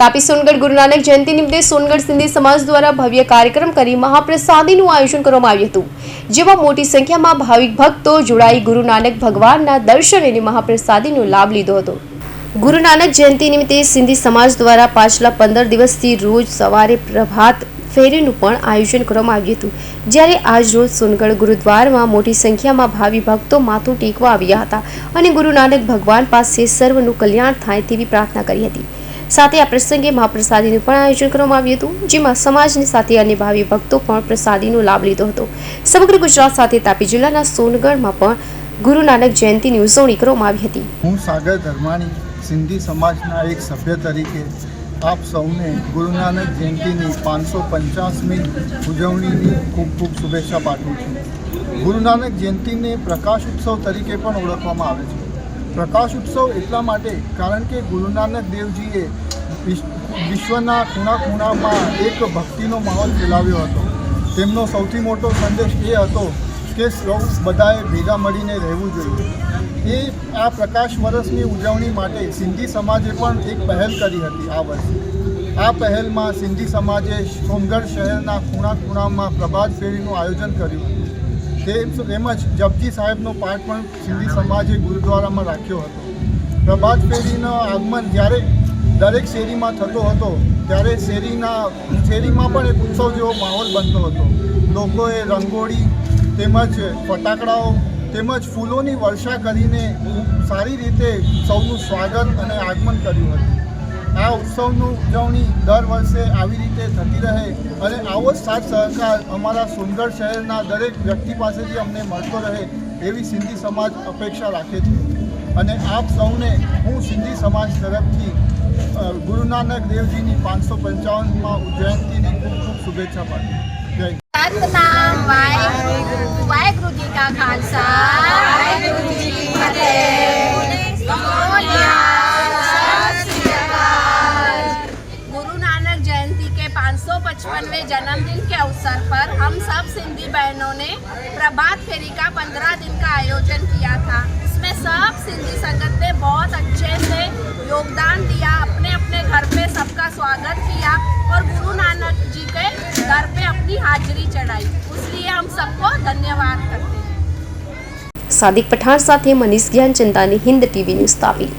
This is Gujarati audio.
તાપી સોનગઢ ગુરુ નાનક જયંતિ નિમિત્તે સોનગઢ સિંધી સમાજ દ્વારા ભવ્ય કાર્યક્રમ કરી મહાપ્રસાદીનું આયોજન કરવામાં આવ્યું હતું. જેમાં મોટી સંખ્યામાં ભાવિક ભક્તો જોડાઈ ગુરુ નાનક ભગવાનના દર્શન અને મહાપ્રસાદીનો લાભ લીધો હતો. ગુરુ નાનક જયંતિ નિમિત્તે સિંધી સમાજ દ્વારા પાછલા પંદર દિવસથી રોજ સવારે પ્રભાત ફેરીનું પણ આયોજન કરવામાં આવ્યું હતું. જ્યારે આજ રોજ સોનગઢ ગુરુદ્વારમાં મોટી સંખ્યામાં ભાવિ ભક્તો માથું ટેકવા આવ્યા હતા અને ગુરુ નાનક ભગવાન પાસે સર્વનું કલ્યાણ થાય તેવી પ્રાર્થના કરી હતી. સાથે આ પ્રસંગે મહાપ્રસાદીનું પણ આયોજન કરવામાં આવ્યું હતું, જેમાં સમાજની સાથે અન્ય ભાવિ ભક્તો પણ પ્રસાદીનો લાભ લીધો હતો. સમગ્ર ગુજરાત સાથે તાપી જિલ્લાના સોનગઢમાં પણ ગુરુ નાનક જયંતિની ઉજવણી કરવામાં આવી હતી. હું સાગર ધર્માણી, સિંધી સમાજના એક સભ્ય તરીકે આપ સૌને ગુરુ નાનક જયંતિની પાંચસો પંચાસમી ઉજવણીની ખૂબ ખૂબ શુભેચ્છા પાઠવું છું. ગુરુ નાનક જયંતિને પ્રકાશ ઉત્સવ તરીકે પણ ઓળખવામાં આવે છે. પ્રકાશ ઉત્સવ એટલા માટે કારણ કે ગુરુ નાનક દેવજીએ વિશ્વના ખૂણા ખૂણામાં એક ભક્તિનો માહોલ ફેલાવ્યો હતો. તેમનો સૌથી મોટો સંદેશ એ હતો કે સૌ બધાએ ભેગા મળીને રહેવું જોઈએ. એ આ પ્રકાશ વર્ષની ઉજવણી માટે સિંધી સમાજે પણ એક પહેલ કરી હતી આ વર્ષે. આ પહેલમાં સિંધી સમાજે સોમગઢ શહેરના ખૂણા ખૂણામાં પ્રભાત ફેરીનું આયોજન કર્યું. તેમજ જપજી સાહેબનો પાઠ પણ સિંધી સમાજે ગુરુદ્વારામાં રાખ્યો હતો. પ્રભાત ફેરીનો આગમન જ્યારે દરેક શેરીમાં થતો હતો, ત્યારે શેરીના, શેરીમાં પણ એક ઉત્સવ જેવો માહોલ બનતો હતો. લોકોએ રંગોળી, તેમજ ફટાકડાઓ, તેમજ ફૂલોની વર્ષા કરીને સારી રીતે સૌનું સ્વાગત અને આગમન કર્યું હતું. આ ઉત્સવનું ઉજવણી દર વર્ષે આવી રીતે થતી રહે અને આવો જ સાથ સહકાર અમારા સુંદર શહેરના દરેક વ્યક્તિ પાસેથી અમને મળતો રહે એવી સિંધી સમાજ અપેક્ષા રાખે છે. અને આપ સૌને હું સિંધી સમાજ તરફથી ગુરુ નાનક દેવજીની પાંચસો પંચાવનમાં જયંતિની ખૂબ ખૂબ શુભેચ્છા પાઠવું જય સતનામ વાહેગુરુ વાહેગુરુ જી કા ખાલસા. के 555वें जन्मदिन के अवसर पर हम सब सिंधी बहनों ने प्रभात फेरी का 15 दिन का आयोजन किया था इसमें सब सिंधी संगत ने बहुत अच्छे से योगदान दिया अपने अपने घर पे सबका स्वागत किया और गुरु नानक जी के घर पे अपनी हाजिरी चढ़ाई इसलिए हम सबको धन्यवाद करते हैं સાદિક પઠાણ સાથે મનીષ જ્ઞાન ચંદાની હિન્દ ટીવી ન્યૂઝ તાપી